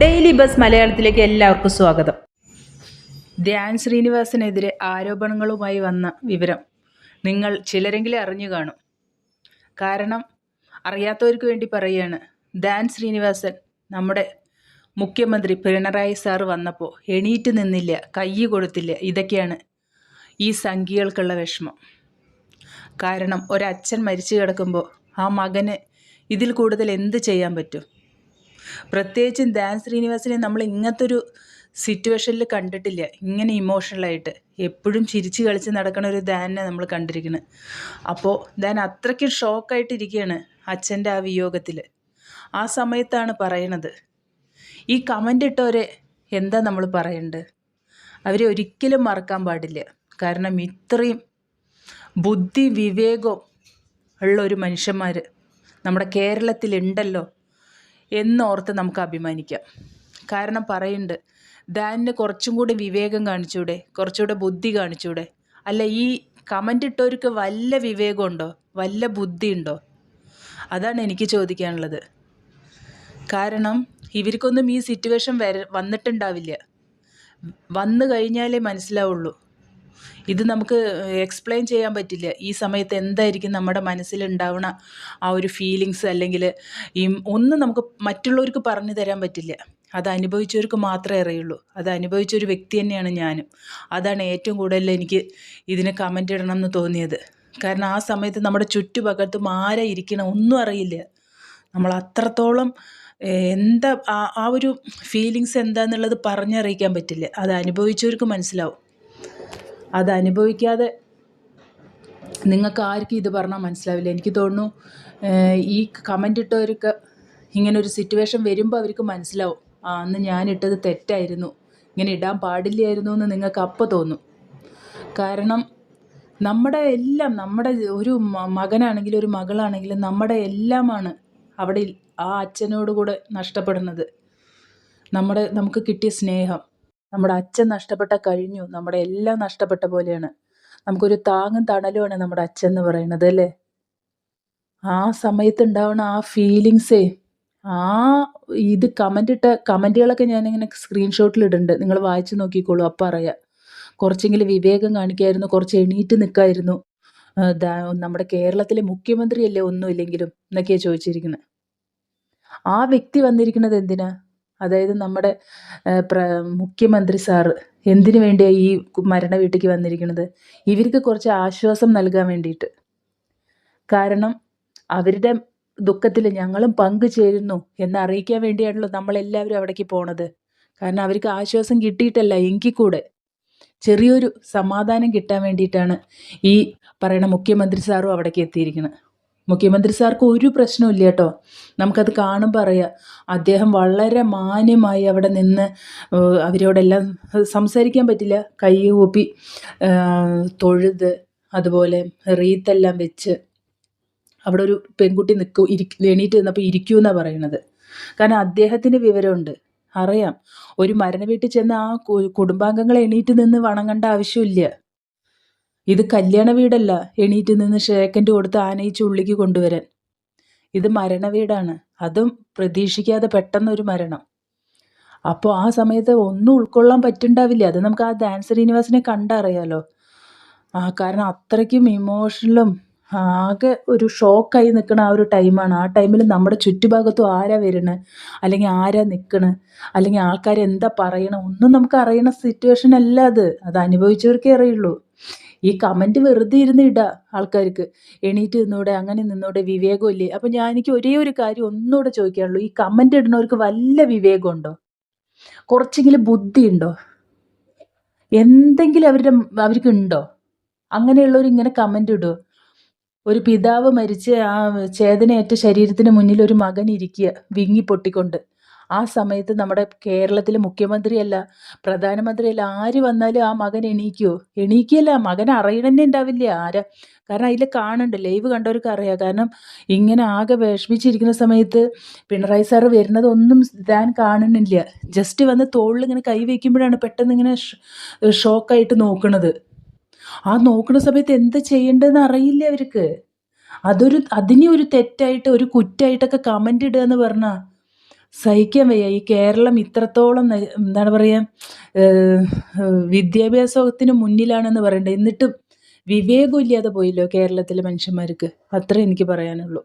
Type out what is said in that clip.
Daily bus മലയാളത്തിലേക്ക് എല്ലാവർക്കും സ്വാഗതം. ധ്യാൻ ശ്രീനിവാസനെതിരെ ആരോപണങ്ങളുമായി വന്ന വിവരം നിങ്ങൾ ചിലരെങ്കിലും അറിഞ്ഞു കാണും. കാരണം അറിയാത്തവർക്ക് വേണ്ടി പറയുകയാണ് ധ്യാൻ ശ്രീനിവാസൻ. നമ്മുടെ മുഖ്യമന്ത്രി പിണറായി സാർ വന്നപ്പോൾ എണീറ്റ് നിന്നില്ല കൈ കൊടുത്തില്ല. ഇതൊക്കെയാണ് ഈ സംഖ്യകൾക്കുള്ള വിഷമം. കാരണം ഒരച്ഛൻ മരിച്ചു കിടക്കുമ്പോൾ ആ മകന് ഇതിൽ കൂടുതൽ എന്ത് ചെയ്യാൻ പറ്റും? പ്രത്യേകിച്ചും ധ്യാൻ ശ്രീനിവാസിനെ നമ്മൾ ഇങ്ങനത്തെ ഒരു സിറ്റുവേഷനിൽ കണ്ടിട്ടില്ല. ഇങ്ങനെ ഇമോഷണലായിട്ട് എപ്പോഴും ചിരിച്ച് കളിച്ച് നടക്കുന്ന ഒരു ധ്യാനെ നമ്മൾ കണ്ടിരിക്കുന്നത് അപ്പോൾ ധ്യാൻ അത്രയ്ക്കും ഷോക്കായിട്ടിരിക്കുകയാണ് അച്ഛന്റെ ആ വിയോഗത്തിൽ ആ സമയത്താണ് പറയണത്. ഈ കമന്റ് ഇട്ടവരെ എന്താ നമ്മൾ പറയേണ്ടത് അവരെ ഒരിക്കലും മറക്കാൻ പാടില്ല. കാരണം ഇത്രയും ബുദ്ധി വിവേകവും ഉള്ള ഒരു മനുഷ്യന്മാർ നമ്മുടെ കേരളത്തിലുണ്ടല്ലോ. എന്നോർത്ത് നമുക്ക് അഭിമാനിക്കാം. കാരണം പറയുന്നുണ്ട് ദാനിന് കുറച്ചും കൂടി വിവേകം കാണിച്ചൂടെ കുറച്ചുകൂടെ ബുദ്ധി കാണിച്ചൂടെ? അല്ല ഈ കമന്റ് ഇട്ടവർക്ക് വല്ല വിവേകമുണ്ടോ? വല്ല ബുദ്ധിയുണ്ടോ? അതാണ് എനിക്ക് ചോദിക്കാനുള്ളത്. കാരണം ഇവർക്കൊന്നും ഈ സിറ്റുവേഷൻ വര വന്നിട്ടുണ്ടാവില്ല. വന്നു കഴിഞ്ഞാലേ മനസ്സിലാവുള്ളൂ. ഇത് നമുക്ക് എക്സ്പ്ലെയിൻ ചെയ്യാൻ പറ്റില്ല. ഈ സമയത്ത് എന്തായിരിക്കും നമ്മുടെ മനസ്സിലുണ്ടാവുന്ന ആ ഒരു ഫീലിങ്സ് അല്ലെങ്കിൽ ഈ ഒന്നും നമുക്ക് മറ്റുള്ളവർക്ക് പറഞ്ഞു തരാൻ പറ്റില്ല. അത് അനുഭവിച്ചവർക്ക് മാത്രമേ അറിയുള്ളൂ. അത് അനുഭവിച്ച ഒരു വ്യക്തി തന്നെയാണ് ഞാനും. അതാണ് ഏറ്റവും കൂടുതൽ എനിക്ക് ഇതിന് കമന്റ് ഇടണം എന്ന് തോന്നിയത്. കാരണം ആ സമയത്ത് നമ്മുടെ ചുറ്റുപകത്തും ആരാ ഇരിക്കണം ഒന്നും അറിയില്ല. നമ്മൾ അത്രത്തോളം എന്താ ആ ഒരു ഫീലിങ്സ് എന്താന്നുള്ളത് പറഞ്ഞറിയിക്കാൻ പറ്റില്ല. അത് അനുഭവിച്ചവർക്ക് മനസ്സിലാവും. അത് അനുഭവിക്കാതെ നിങ്ങൾക്ക് ആർക്കും ഇത് പറഞ്ഞാൽ മനസ്സിലാവില്ല. എനിക്ക് തോന്നുന്നു ഈ കമന്റ് ഇട്ടവർക്ക് ഇങ്ങനെ ഒരു സിറ്റുവേഷൻ വരുമ്പോൾ അവർക്ക് മനസ്സിലാവും. ആ അന്ന് ഞാനിട്ടത് തെറ്റായിരുന്നു. ഇങ്ങനെ ഇടാൻ പാടില്ലായിരുന്നു എന്ന് നിങ്ങൾക്ക് അപ്പോൾ തോന്നും. കാരണം നമ്മുടെ എല്ലാം നമ്മുടെ ഒരു മകനാണെങ്കിലും ഒരു മകളാണെങ്കിലും നമ്മുടെ എല്ലാമാണ് അവിടെ ആ അച്ഛനോട് കൂടെ നഷ്ടപ്പെടുന്നത്. നമ്മുടെ നമുക്ക് കിട്ടിയ സ്നേഹം. നമ്മുടെ അച്ഛൻ നഷ്ടപ്പെട്ട കഴിഞ്ഞു. നമ്മുടെ എല്ലാം നഷ്ടപ്പെട്ട പോലെയാണ്. നമുക്കൊരു താങ്ങും തണലുമാണ് നമ്മുടെ അച്ഛൻ എന്ന് പറയുന്നത് അല്ലേ? ആ സമയത്ത് ഉണ്ടാവുന്ന ആ ഫീലിങ്സേ ആ ഇത് കമന്റ് ഇട്ട കമന്റുകളൊക്കെ ഞാനിങ്ങനെ സ്ക്രീൻഷോട്ടിൽ ഇടുന്നുണ്ട്. നിങ്ങൾ വായിച്ചു നോക്കിക്കോളൂ അപ്പം അറിയാം കുറച്ചെങ്കിലും വിവേകം കാണിക്കായിരുന്നു കുറച്ച് എണീറ്റ് നിൽക്കായിരുന്നു നമ്മുടെ കേരളത്തിലെ മുഖ്യമന്ത്രിയല്ലേ ഒന്നുമില്ലെങ്കിലും എന്നൊക്കെയാണ് ചോദിച്ചിരിക്കുന്നത് ആ വ്യക്തി വന്നിരിക്കുന്നത് എന്തിനാ? അതായത് നമ്മുടെ പ്ര മുഖ്യമന്ത്രി സാർ എന്തിനു വേണ്ടിയാണ് ഈ മരണ വീട്ടിലേക്ക് വന്നിരിക്കുന്നത്? ഇവർക്ക് കുറച്ച് ആശ്വാസം നൽകാൻ വേണ്ടിയിട്ട്. കാരണം അവരുടെ ദുഃഖത്തിൽ ഞങ്ങളും പങ്കുചേരുന്നു എന്ന് അറിയിക്കാൻ വേണ്ടിയാണല്ലോ നമ്മളെല്ലാവരും അവിടേക്ക് പോണത്. കാരണം അവർക്ക് ആശ്വാസം കിട്ടിയിട്ടല്ല എങ്കിൽ കൂടെ ചെറിയൊരു സമാധാനം കിട്ടാൻ വേണ്ടിയിട്ടാണ് ഈ പറയുന്ന മുഖ്യമന്ത്രി സാറും അവിടേക്ക് എത്തിയിരിക്കുന്നത് മുഖ്യമന്ത്രി സാർക്ക് ഒരു പ്രശ്നവും കേട്ടോ. നമുക്കത് കാണുമ്പോൾ അറിയാം. അദ്ദേഹം വളരെ മാന്യമായി അവിടെ നിന്ന് അവരോടെല്ലാം സംസാരിക്കാൻ പറ്റില്ല. കൈ കൂപ്പി തൊഴുത് അതുപോലെ റീത്തെല്ലാം വെച്ച് അവിടെ ഒരു പെൺകുട്ടി നിൽക്കും ഇരി എണീറ്റ് നിന്നപ്പോൾ ഇരിക്കൂ എന്നാണ് പറയണത്. കാരണം അദ്ദേഹത്തിന് വിവരമുണ്ട്. അറിയാം. ഒരു മരണ വീട്ടിൽ ചെന്ന് ആ കുടുംബാംഗങ്ങളെ എണീറ്റ് നിന്ന് വണങ്ങേണ്ട ആവശ്യമില്ല ഇത് കല്യാണ വീടല്ല. എണീറ്റ് നിന്ന് ഷേക്കന്റ് കൊടുത്ത് ആനയിച്ച് ഉള്ളിക്ക് കൊണ്ടുവരാൻ. ഇത് മരണ വീടാണ്. അതും പ്രതീക്ഷിക്കാതെ പെട്ടെന്നൊരു മരണം. അപ്പോൾ ആ സമയത്ത് ഒന്നും ഉൾക്കൊള്ളാൻ പറ്റുണ്ടാവില്ല. അത് നമുക്ക് ആ ധ്യാൻ ശ്രീനിവാസിനെ കണ്ടറിയാലോ. ആ കാരണം അത്രയ്ക്കും ഇമോഷണലും ആകെ ഒരു ഷോക്കായി നിൽക്കുന്ന ആ ഒരു ടൈമാണ് ആ ടൈമിൽ നമ്മുടെ ചുറ്റുഭാഗത്തും ആരാ വരുന്നത് അല്ലെങ്കിൽ ആരാ നിൽക്കണ് അല്ലെങ്കിൽ ആൾക്കാർ എന്താ പറയണം? ഒന്നും നമുക്ക് അറിയണ സിറ്റുവേഷൻ അല്ല അത്. അത് അനുഭവിച്ചവർക്കേ അറിയുള്ളൂ. ഈ കമന്റ് വെറുതെ ഇരുന്ന് ഇടുക ആൾക്കാർക്ക്. എണീറ്റ് നിന്നൂടെ അങ്ങനെ നിന്നൂടെ വിവേകമില്ലേ? അപ്പം ഞാൻ എനിക്ക് ഒരേ ഒരു കാര്യം ഒന്നുകൂടെ ചോദിക്കാനുള്ളൂ. ഈ കമന്റ് ഇടുന്നവർക്ക് വല്ല വിവേകമുണ്ടോ? കുറച്ചെങ്കിലും ബുദ്ധി ഉണ്ടോ എന്തെങ്കിലും അവരുടെ അവർക്ക് ഉണ്ടോ അങ്ങനെയുള്ളവർ ഇങ്ങനെ കമന്റ് ഇടുമോ ഒരു പിതാവ് മരിച്ച് ആ ചേതനയേറ്റ ശരീരത്തിന് മുന്നിൽ ഒരു മകൻ ഇരിക്കുക വിങ്ങി പൊട്ടിക്കൊണ്ട്. ആ സമയത്ത് നമ്മുടെ കേരളത്തിലെ മുഖ്യമന്ത്രിയല്ല പ്രധാനമന്ത്രിയല്ല ആര് വന്നാലും ആ മകൻ എണീക്കുമോ എണീക്കിയല്ല മകൻ അറിയണന്നെ ഉണ്ടാവില്ല ആരാ? കാരണം അതിൽ കാണുന്നുണ്ട് ലൈവ് കണ്ടവർക്ക് അറിയാം. കാരണം ഇങ്ങനെ ആകെ വിഷമിച്ചിരിക്കുന്ന സമയത്ത് പിണറായി സാറ് വരുന്നതൊന്നും ഞാൻ കാണുന്നില്ല. ജസ്റ്റ് വന്ന് തോളിൽ ഇങ്ങനെ കൈ വയ്ക്കുമ്പോഴാണ് പെട്ടെന്ന് ഇങ്ങനെ ഷോക്കായിട്ട് നോക്കുന്നത് ആ നോക്കുന്ന സമയത്ത് എന്താ ചെയ്യേണ്ടതെന്ന് അറിയില്ല അവർക്ക്. അതൊരു അതിനെ ഒരു തെറ്റായിട്ട് ഒരു കുറ്റായിട്ടൊക്കെ കമന്റ് ഇടുക എന്ന് പറഞ്ഞാൽ സഹിക്കാൻ വയ്യ. ഈ കേരളം ഇത്രത്തോളം എന്താണ് പറയുക വിദ്യാഭ്യാസത്തിന് മുന്നിലാണെന്ന് പറയണ്ടേ. എന്നിട്ടും വിവേകമില്ലാതെ പോയില്ലോ കേരളത്തിലെ മനുഷ്യന്മാർക്ക്. അത്രേ എനിക്ക് പറയാനുള്ളൂ.